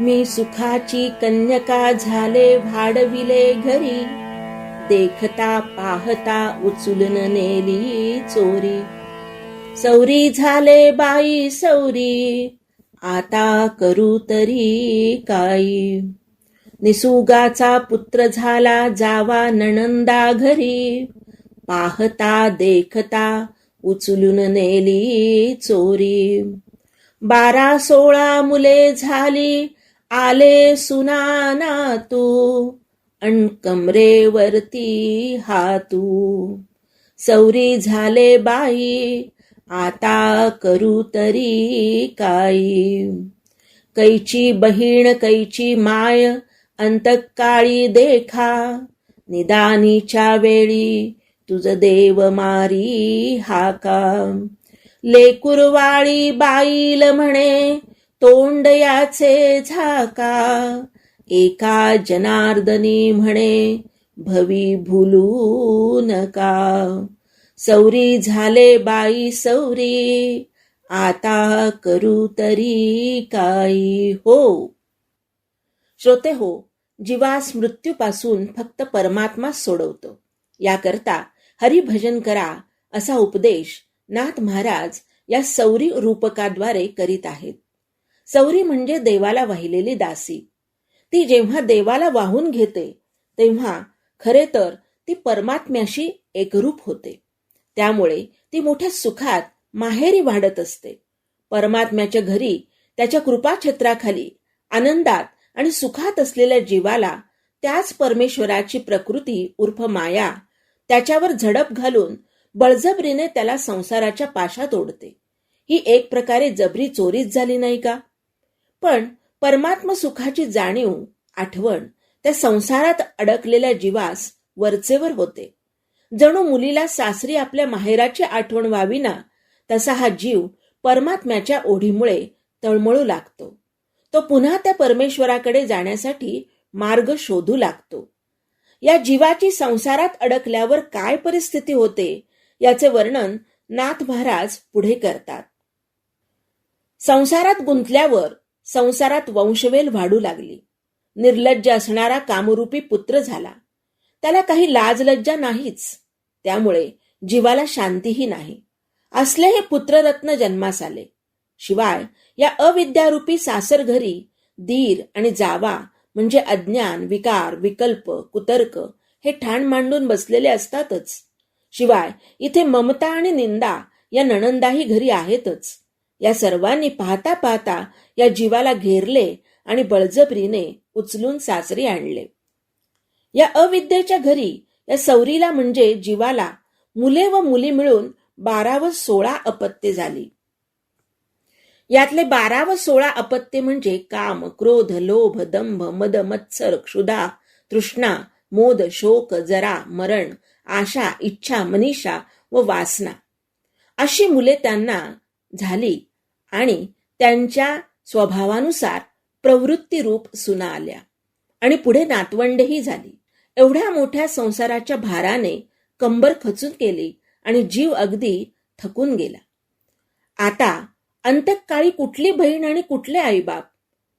मी सुखाची कन्यका झाले भाडविले घरी. देखता पाहता उचलून नेली चोरी. सौरी झाले बाई सौरी. आता करू तरी काही. निसुगाचा पुत्र झाला जावा नणंदा घरी. पाहता देखता उचलून नेली चोरी. बारा सोळा मुले झाली आले सुनाना तू अन कमरेवरती हातू. सौरी झाले बाई आता करू तरी काही कैची बहीण कैची माय अंतकाळी देखा. निदानीच्या वेळी तुझ देव मारी हाका. लेकुरवाळी बाईल म्हणे तोंड याचे झाका. एका जनार्दनी म्हणे भवी भुलू नका. सौरी झाले बाई सौरी आता करू तरी काही हो. श्रोते हो जीवास मृत्यूपासून फक्त परमात्मा सोडवतो. याकरता हरिभजन करा असा उपदेश नाथ महाराज या सौरी रूपकाद्वारे करीत आहेत. सौरी म्हणजे देवाला वाहिलेली दासी. ती जेव्हा देवाला वाहून घेते तेव्हा खरे तर ती परमात्म्याशी एकरूप होते. त्यामुळे ती मोठ्या सुखात माहेरी वाढत असते. परमात्म्याच्या घरी त्याच्या कृपाछत्राखाली आनंदात आणि सुखात असलेल्या जीवाला त्याच परमेश्वराची प्रकृती उर्फ माया त्याच्यावर झडप घालून बळजबरीने त्याला संसाराच्या पाशात ओढते. ही एक प्रकारे जबरी चोरीच झाली नाही का? पण परमात्म सुखाची जाणीव आठवण त्या संसारात अडकलेल्या जीवास वरचेवर होते. जणू मुलीला सासरी आपल्या माहेराची आठवण व्हावी ना तसा हा जीव परमात्म्याच्या ओढीमुळे तळमळू लागतो. तो पुन्हा त्या परमेश्वराकडे जाण्यासाठी मार्ग शोधू लागतो. या जीवाची संसारात अडकल्यावर काय परिस्थिती होते याचे वर्णन नाथ महाराज पुढे करतात. संसारात गुंतल्यावर संसारात वंशवेल वाढू लागली. निर्लज्ज असणारा कामरूपी पुत्र झाला. त्याला काही लाजलज्जा नाहीच. त्यामुळे जीवाला शांतीही नाही. असले हे पुत्ररत्न जन्मास आले. शिवाय या अविद्यारूपी सासर घरी दीर आणि जावा म्हणजे अज्ञान विकार विकल्प कुतर्क हे ठाण मांडून बसलेले असतातच. शिवाय इथे ममता आणि निंदा या नणंदाही घरी आहेतच. या सर्वांनी पाहता पाहता या जीवाला घेरले आणि बळजबरीने उचलून सासरी आणले. या अविद्येच्या घरी या सौरीला म्हणजे जीवाला मुले व मुली मिळून बारा व सोळा अपत्ये झाली. यातले बारा व सोळा अपत्ये म्हणजे काम क्रोध लोभ दंभ मद मत्सर क्षुधा तृष्णा मोद शोक जरा मरण आशा इच्छा मनीषा व वासना. अशी मुले त्यांना झाली. आणि त्यांच्या स्वभावानुसार प्रवृत्ती रूप सुना आल्या. आणि पुढे नातवंडेही झाली. एवढ्या मोठ्या संसाराच्या भाराने कंबर खचून केली आणि जीव अगदी थकून गेला. आता अंतकाळी कुठली बहीण आणि कुठले आईबाप?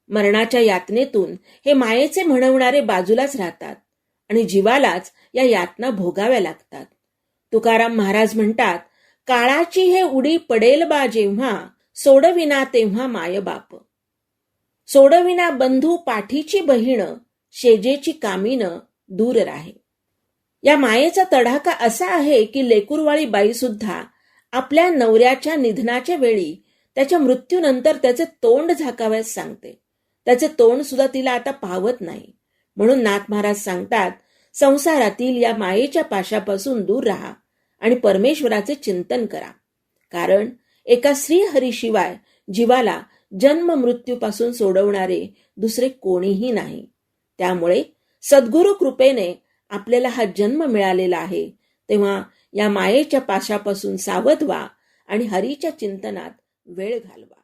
मरणाच्या यातनेतून हे मायेचे म्हणवणारे बाजूलाच राहतात आणि जीवालाच या यातना भोगाव्या लागतात. तुकाराम महाराज म्हणतात काळाची हे उडी पडेल बा जेव्हा सोडविना तेव्हा मायबाप. सोडविना बंधू पाठीची बहीण शेजेची कामीनं दूर राहे. या मायेचा तडाखा असा आहे की लेकुरवाळी बाई सुद्धा आपल्या नवऱ्याच्या निधनाच्या वेळी त्याच्या मृत्यूनंतर त्याचे तोंड झाकाव्यास सांगते. त्याचे तोंड सुद्धा तिला आता पाहवत नाही. म्हणून नाथ महाराज सांगतात संसारातील या मायेच्या पाशापासून दूर राहा आणि परमेश्वराचे चिंतन करा. कारण एका श्रीहरीशिवाय जीवाला जन्म मृत्यूपासून सोडवणारे दुसरे कोणीही नाही. त्यामुळे सद्गुरु कृपेने आपल्याला हा जन्म मिळालेला आहे. तेव्हा या मायेच्या पाशापासून सावध व्हा आणि हरीच्या चिंतनात वेळ घालवा.